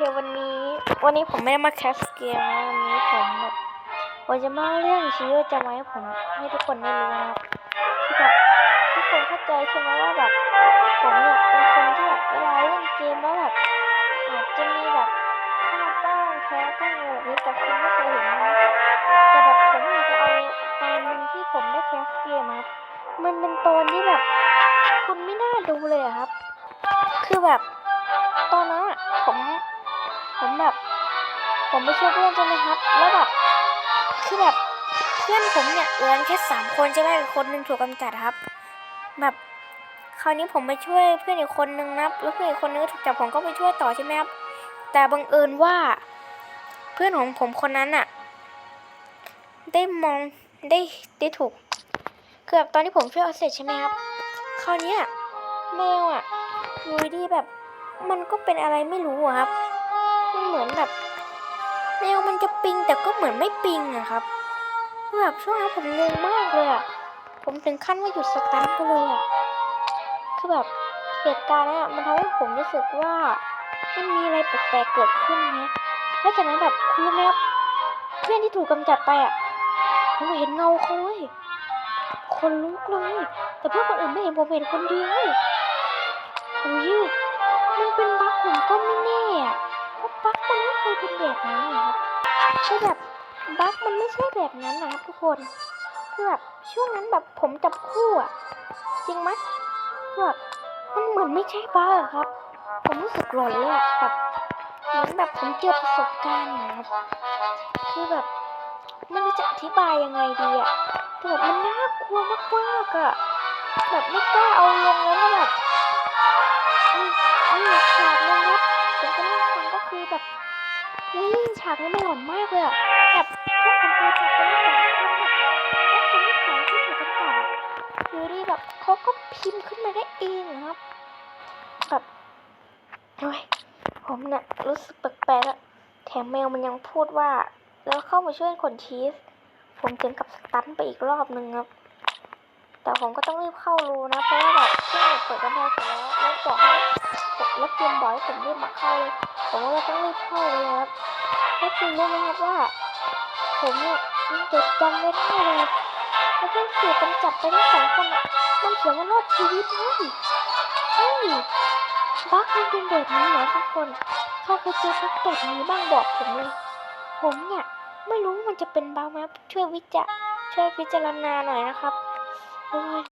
วันนี้ วันนี้ผมไม่ได้มาแคสเกมนะวันนี้ผมแบบผมจะมาเรื่องชีวิตประจำวันให้ผมให้ทุกคนได้รู้นะครับที่แบบทุกคนเข้าใจใช่ไหมว่าแบบผมเนี่ยเป็นคนที่แบบเวลาเล่นเกมแล้วแบบอาจจะมีแบบพลาดบ้างแพ้บ้างอะไรแบบนี้แต่คุณไม่เคยเห็นนะแต่แบบผมอยากจะเอาตอนหนึ่งที่ผมได้แคสเกมครับมันเป็นตอนที่แบบ คุณไม่น่าดูเลยครับ คือแบบตอนนั้นผม ผมแบบ ผมไปช่วยเพื่อนใช่ไหมครับ แล้วแบบคือแบบเพื่อนผมเนี่ยเหลือแค่สามคนใช่ไหมอีกคนหนึ่งถูกกำจัดครับ แบบคราวนี้ผมไปช่วยเพื่อนอีกคนนึงนับแล้วเพื่อนอีกคนนึงถูกจับผมก็ไปช่วยต่อใช่ไหมครับ แต่บังเอิญว่า เพื่อนของผมคนนั้นอะได้มองได้ได้ถูกคือบตอนที่ผมช่วยเอาเสร็จใช่ไหมครับ คราวนี้แมวอะอยู่ดีแบบมันก็เป็นอะไรไม่รู้อะครับ เหมือนแบบแมวมันจะปิงแต่ก็เหมือนไม่ปิงอะครับแบบช่วงนั้นผมงงมากเลยอะผมถึงขั้นว่าหยุดสตันไปเลยอะคือแบบเหตุการณ์นั้มันทำให้ผมรู้สึกว่ามันมีอะไรแปลกๆเกิดขึ้นนะเพราะฉะนั้นแบบคุณรู้ไหมครับเพื่อนที่ถูกกำจัดไปอะผมเห็นเงาเขาเว้ยคนลุกเลย แต่เพื่อนคนอื่นไม่เห็นผมเห็นคนเดียวโอ้ยมันเป็นบั๊กผมก็ไม่แน่อะ บั๊กมันไม่เคยเป็นแบบนี้อะครับคือแบบบั๊กมันไม่ใช่แบบนั้นนะครับทุกคนคือแบบช่วงนั้นแบบผมจับคู่อะจริงไหมคือแบบมันเหมือนไม่ใช่บั๊กครับ ผมรู้สึกหลอนเลยอะแบบเหมือนแบบผมเจอประสบการณ์นะครับคือแบบไม่รู้จะอธิบายยังไงดีอะแต่แบบมันน่ากลัวมากๆอะแบบไม่กล้าเอาลงแล้วก็แบบนี่นี่ฉากนึงากนี้มันหลอนมากเลยอะแบบพวกผมตัวจับไปได้สองคนอะแล้วคนที่สองที่ถูกกำจัดอะอยู่ดีแบบเขาก็พิมพ์ขึ้นมาได้เองอะครับแบบโอ้ยผมเน่ะรู้สึกแปลกๆอะแถมแมวมันยังพูดว่า แล้วเข้ามาช่วยขนชีส ผมถึงกับสตันไปอีกรอบนึงครับ แต่ผมก็ต้องรีบเข้ารูนะ เพราะว่าแบบเครื่องเปิดกำแพงเสร็จแล้ว แล้วบอกให้แล้วเตรียมบอกให้ผมรีบมาเข้าเลยผมก็เลยต้องรีบเข้าเลยครับแล้วคุณรู้ไหมครับว่า ผมเนี่ยยังจดจำไว้ได้เลยแล้วเพื่อนเสียเป็นจับไปทั้งสองคนอะมันเขียนว่ารอดชีวิตเฮ้ยเฮ้ยบั๊กมันเป็นแบบนี้เหรอทุกคนใครเคยเจอบั๊กแบบนี้บ้างบอกผมเลย ผมเนี่ยไม่รู้มันจะเป็นบั๊กไหมช่วยวิจารช่วยพิจารณาหน่อยนะครับโอ้ย